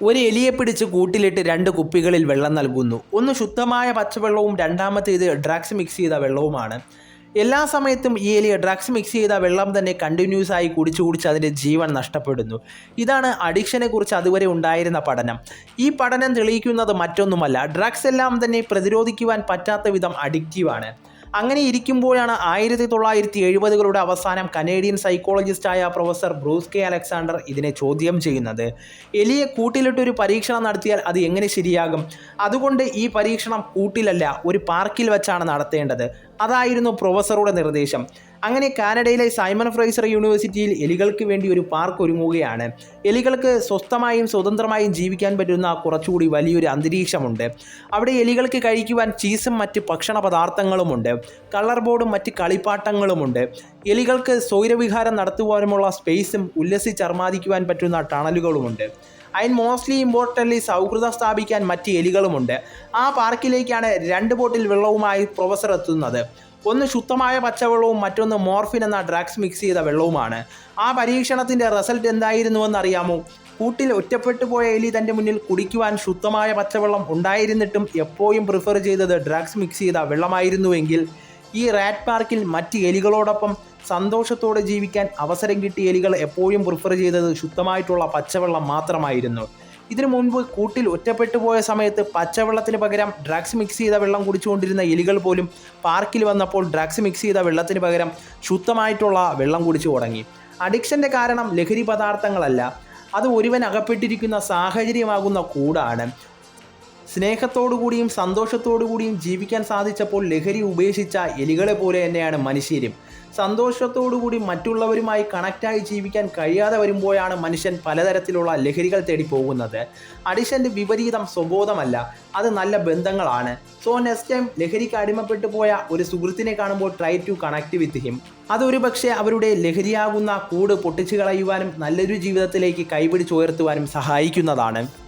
ഒരു എലിയെ പിടിച്ച് കൂട്ടിലിട്ട് രണ്ട് കുപ്പികളിൽ വെള്ളം നൽകുന്നു. ഒന്ന് ശുദ്ധമായ പച്ചവെള്ളവും രണ്ടാമത്തേത് ഡ്രഗ്സ് മിക്സ് ചെയ്ത വെള്ളവുമാണ്. എല്ലാ സമയത്തും ഈ എലി ഡ്രഗ്സ് മിക്സ് ചെയ്ത വെള്ളം തന്നെ കണ്ടിന്യൂസ് ആയി കുടിച്ചു കുടിച്ച് അതിന്റെ ജീവൻ നഷ്ടപ്പെടുന്നു. ഇതാണ് അഡിക്ഷനെ കുറിച്ച് അതുവരെ ഉണ്ടായിരുന്ന പഠനം. ഈ പഠനം തെളിയിക്കുന്നത് മറ്റൊന്നുമല്ല. ഡ്രഗ്സ് എല്ലാം തന്നെ പ്രതിരോധിക്കുവാൻ പറ്റാത്ത വിധം അഡിക്റ്റീവാണ് അങ്ങനെ ഇരിക്കുമ്പോഴാണ് ആയിരത്തി തൊള്ളായിരത്തി എഴുപതുകളുടെ അവസാനം കനേഡിയൻ സൈക്കോളജിസ്റ്റായ പ്രൊഫസർ ബ്രൂസ് കെ അലക്സാണ്ടർ ഇതിനെ ചോദ്യം ചെയ്യുന്നത്. എലിയെ കൂട്ടിലിട്ടൊരു പരീക്ഷണം നടത്തിയാൽ അത് എങ്ങനെ ശരിയാകും? അതുകൊണ്ട് ഈ പരീക്ഷണം കൂട്ടിലല്ല ഒരു പാർക്കിൽ വെച്ചാണ് നടത്തേണ്ടത്. അതായിരുന്നു പ്രൊഫസറുടെ നിർദ്ദേശം. അങ്ങനെ കാനഡയിലെ സൈമൺ ഫ്രൈസർ യൂണിവേഴ്സിറ്റിയിൽ എലികൾക്ക് വേണ്ടി ഒരു പാർക്ക് ഒരുങ്ങുകയാണ്. എലികൾക്ക് സ്വസ്ഥമായും സ്വതന്ത്രമായും ജീവിക്കാൻ പറ്റുന്ന കുറച്ചുകൂടി വലിയൊരു അന്തരീക്ഷമുണ്ട്. അവിടെ എലികൾക്ക് കഴിക്കുവാൻ ചീസും മറ്റ് ഭക്ഷണ പദാർത്ഥങ്ങളുമുണ്ട്. കളർ ബോർഡും മറ്റ് കളിപ്പാട്ടങ്ങളുമുണ്ട്. എലികൾക്ക് സൗരവിഹാരം നടത്തുവാനുമുള്ള സ്പേസും ഉല്ലസിച്ചർമാദിക്കുവാൻ പറ്റുന്ന ടണലുകളുമുണ്ട്. അതിന് മോസ്റ്റ്ലി ഇമ്പോർട്ടന്റ്ലി സൗഹൃദം സ്ഥാപിക്കാൻ മറ്റ് എലികളുമുണ്ട്. ആ പാർക്കിലേക്കാണ് രണ്ട് ബോട്ടിൽ വെള്ളവുമായി പ്രൊഫസർ എത്തുന്നത്. ഒന്ന് ശുദ്ധമായ പച്ചവെള്ളവും മറ്റൊന്ന് മോർഫിൻ എന്ന ഡ്രഗ്സ് മിക്സ് ചെയ്ത വെള്ളവുമാണ്. ആ പരീക്ഷണത്തിന്റെ റിസൾട്ട് എന്തായിരുന്നുവെന്ന് അറിയാമോ കൂട്ടിൽ ഒറ്റപ്പെട്ടു പോയ എലി തന്റെ മുന്നിൽ കുടിക്കുവാൻ ശുദ്ധമായ പച്ചവെള്ളം ഉണ്ടായിരുന്നിട്ടും എപ്പോഴും പ്രിഫർ ചെയ്തത് ഡ്രഗ്സ് മിക്സ് ചെയ്ത വെള്ളമായിരുന്നുവെങ്കിൽ ഈ റാറ്റ് പാർക്കിൽ മറ്റ് എലികളോടൊപ്പം സന്തോഷത്തോടെ ജീവിക്കാൻ അവസരം കിട്ടിയ എലികൾ എപ്പോഴും പ്രിഫർ ചെയ്തത് ശുദ്ധമായിട്ടുള്ള പച്ചവെള്ളം മാത്രമായിരുന്നു. ഇതിനു മുൻപ് കൂട്ടിൽ ഒറ്റപ്പെട്ടു പോയ സമയത്ത് പച്ചവെള്ളത്തിന് പകരം ഡ്രഗ്സ് മിക്സ് ചെയ്ത വെള്ളം കുടിച്ചുകൊണ്ടിരുന്ന എലികൾ പോലും പാർക്കിൽ വന്നപ്പോൾ ഡ്രഗ്സ് മിക്സ് ചെയ്ത വെള്ളത്തിന് പകരം ശുദ്ധമായിട്ടുള്ള വെള്ളം കുടിച്ചു തുടങ്ങി. അഡിക്ഷന്റെ കാരണം ലഹരി പദാർത്ഥങ്ങളല്ല. അത് ഒരുവൻ അകപ്പെട്ടിരിക്കുന്ന സാഹചര്യമാകുന്ന കൂടാണ്. സ്നേഹത്തോടു സന്തോഷത്തോടുകൂടിയും ജീവിക്കാൻ സാധിച്ചപ്പോൾ ലഹരി ഉപേക്ഷിച്ച എലികളെ പോലെ തന്നെയാണ് മനുഷ്യരും. സന്തോഷത്തോടുകൂടി മറ്റുള്ളവരുമായി കണക്റ്റായി ജീവിക്കാൻ കഴിയാതെ വരുമ്പോഴാണ് മനുഷ്യൻ പലതരത്തിലുള്ള ലഹരികൾ തേടി പോകുന്നത്. അഡിഷന്റെ വിപരീതം സ്വബോധമല്ല അത് നല്ല ബന്ധങ്ങളാണ്. സോ നെക്സ്റ്റ് ടൈം ലഹരിക്ക് അടിമപ്പെട്ടു പോയ ഒരു സുഹൃത്തിനെ കാണുമ്പോൾ try to connect with him അതൊരു പക്ഷേ അവരുടെ ലഹരിയാകുന്ന കൂട് പൊട്ടിച്ചു കളയുവാനും നല്ലൊരു ജീവിതത്തിലേക്ക് കൈപിടിച്ചുയർത്തുവാനും സഹായിക്കുന്നതാണ്.